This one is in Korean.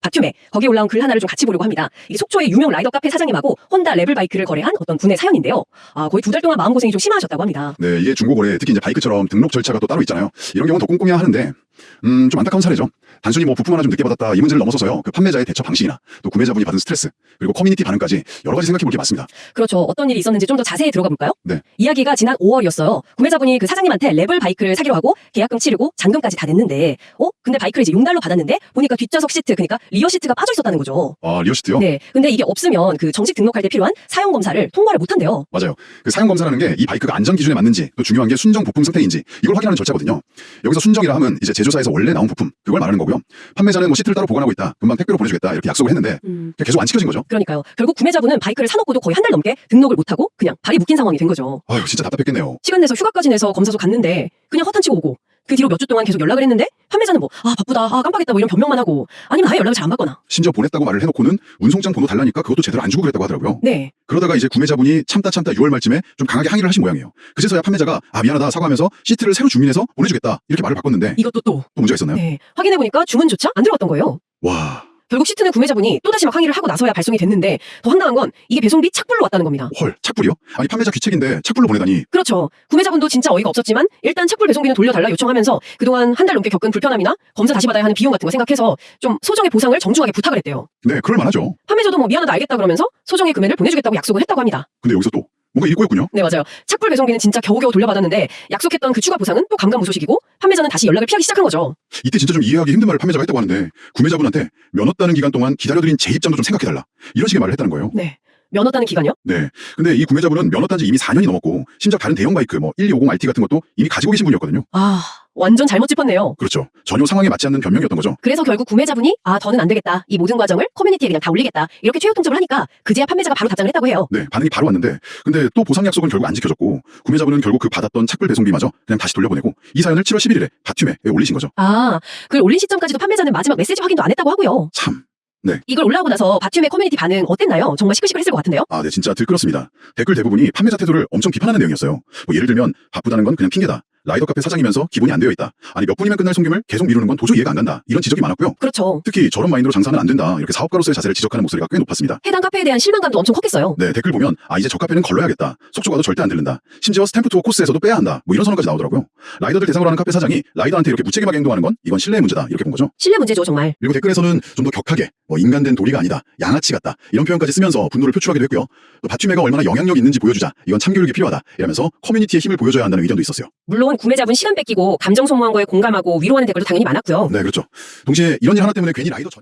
박튜메 거기에 올라온 글 하나를 좀 같이 보려고 합니다. 이 속초의 유명 라이더 카페 사장님하고 혼다 레벨 바이크를 거래한 어떤 분의 사연인데요. 아, 거의 두 달 동안 마음 고생이 좀 심하셨다고 합니다. 네, 이게 중고거래, 특히 이제 바이크처럼 등록 절차가 또 따로 있잖아요. 이런 경우는 더 꼼꼼해야 하는데, 음, 좀 안타까운 사례죠. 단순히 뭐 부품 하나 좀 늦게 받았다 이 문제를 넘어서서요. 그 판매자의 대처 방식이나 또 구매자분이 받은 스트레스 그리고 커뮤니티 반응까지 여러 가지 생각해 볼 게 많습니다. 그렇죠. 어떤 일이 있었는지 좀 더 자세히 들어가 볼까요? 네. 이야기가 지난 5월이었어요. 구매자분이 그 사장님한테 레벨 바이크를 사기로 하고 계약금 치르고 잔금까지 다 냈는데, 어? 근데 바이크를 이제 용달로 받았는데 보니까 뒷좌석 시트, 그러니까 리어 시트가 빠져 있었다는 거죠. 아, 리어 시트요? 네. 근데 이게 없으면 그 정식 등록할 때 필요한 사용 검사를 통과를 못 한대요. 맞아요. 그 사용 검사라는 게 이 바이크가 안전 기준에 맞는지 또 중요한 게 순정 부품 상태인지 이걸 확인하는 절차거든요. 여기서 순정이라 함은 이제 제조 사에서 원래 나온 부품 그걸 말하는 거고요. 판매자는 뭐 시트를 따로 보관하고 있다. 금방 택배로 보내주겠다 이렇게 약속을 했는데 음. 계속 안 지켜진 거죠. 그러니까요. 결국 구매자분은 바이크를 사놓고도 거의 한 달 넘게 등록을 못하고 그냥 발이 묶인 상황이 된 거죠. 아유 진짜 답답했겠네요. 시간 내서 휴가까지 내서 검사소 갔는데 그냥 허탄치고 오고 그 뒤로 몇 주 동안 계속 연락을 했는데 판매자는 뭐 아 바쁘다 아 깜빡했다 뭐 이런 변명만 하고 아니면 아예 연락을 잘 안 받거나 심지어 보냈다고 말을 해놓고는 운송장 번호 달라니까 그것도 제대로 안 주고 그랬다고 하더라고요. 네 그러다가 이제 구매자분이 참다 참다 6월 말쯤에 좀 강하게 항의를 하신 모양이에요. 그제서야 판매자가 아 미안하다 사과하면서 시트를 새로 주문해서 보내주겠다 이렇게 말을 바꿨는데 이것도 또 또 문제가 있었나요? 네. 확인해 보니까 주문조차 안 들어갔던 거예요 와, 결국 시트는 구매자분이 또다시 막 항의를 하고 나서야 발송이 됐는데 더 황당한 건 이게 배송비 착불로 왔다는 겁니다 헐, 착불이요? 아니 판매자 귀책인데 착불로 보내다니. 그렇죠 구매자분도 진짜 어이가 없었지만 일단 착불 배송비는 돌려달라 요청하면서 그동안 한 달 넘게 겪은 불편함이나 검사 다시 받아야 하는 비용 같은 거 생각해서 좀 소정의 보상을 정중하게 부탁을 했대요 네, 그럴 만하죠. 판매자도 뭐 미안하다 알겠다 그러면서 소정의 금액을 보내주겠다고 약속을 했다고 합니다 근데 여기서 또 뭔가 일이 꼬였군요. 네 맞아요. 착불 배송비는 진짜 겨우겨우 돌려받았는데 약속했던 그 추가 보상은 또 감감무소식이고 판매자는 다시 연락을 피하기 시작한 거죠. 이때 진짜 좀 이해하기 힘든 말을 판매자가 했다고 하는데 구매자분한테 면허 따는 기간 동안 기다려드린 제 입장도 좀 생각해달라. 이런 식의 말을 했다는 거예요. 네. 면허 따는 기간이요? 네. 근데 이 구매자분은 면허 딴 지 이미 4년이 넘었고 심지어 다른 대형 바이크 뭐 1250RT 같은 것도 이미 가지고 계신 분이었거든요. 아 완전 잘못 짚었네요. 그렇죠. 전혀 상황에 맞지 않는 변명이었던 거죠. 그래서 결국 구매자분이 아 더는 안 되겠다. 이 모든 과정을 커뮤니티에 그냥 다 올리겠다. 이렇게 최후 통첩을 하니까 그제야 판매자가 바로 답장을 했다고 해요. 네, 반응이 바로 왔는데 근데 또 보상 약속은 결국 안 지켜졌고 구매자분은 결국 그 받았던 착불 배송비마저 그냥 다시 돌려보내고 이 사연을 7월 11일에 바튠에 올리신 거죠. 아 그걸 올린 시점까지도 판매자는 마지막 메시지 확인도 안 했다고 하고요. 참. 이걸 올라오고 나서 바튠의 커뮤니티 반응 어땠나요? 정말 시끌시끌했을 것 같은데요. 아, 네, 진짜 들끓었습니다. 댓글 대부분이 판매자 태도를 엄청 비판하는 내용이었어요. 뭐 예를 들면 바쁘다는 건 그냥 핑계다. 라이더 카페 사장이면서 기본이 안 되어 있다. 아니 몇 분이면 끝날 송금을 계속 미루는 건 도저히 이해가 안 간다. 이런 지적이 많았고요. 그렇죠. 특히 저런 마인드로 장사는 안 된다. 이렇게 사업가로서의 자세를 지적하는 목소리가 꽤 높았습니다. 해당 카페에 대한 실망감도 엄청 컸겠어요. 네, 댓글 보면 아 이제 저 카페는 걸러야겠다. 속초 가도 절대 안 들른다. 심지어 스탬프 투어 코스에서도 빼야 한다. 뭐 이런 선언까지 나오더라고요. 라이더들 대상으로 하는 카페 사장이 라이더한테 이렇게 무책임하게 행동하는 건 이건 신뢰의 문제다. 이렇게 본 거죠. 신뢰 문제죠 정말. 그리고 댓글에서는 좀 더 격하게 뭐 인간된 도리가 아니다. 양아치 같다. 이런 표현까지 쓰면서 분노를 표출하기도 했고요. 또 바튜메가 얼마나 영향력 있는지 보여주자. 이건 참교육이 필요하다. 이러면서 커뮤니티의 힘을 보여줘야 한다는 의견도 있었어요. 물론 구매자분 시간 뺏기고 감정 소모한 거에 공감하고 위로하는 댓글도 당연히 많았고요. 네, 그렇죠. 동시에 이런 일 하나 때문에 괜히 라이더 전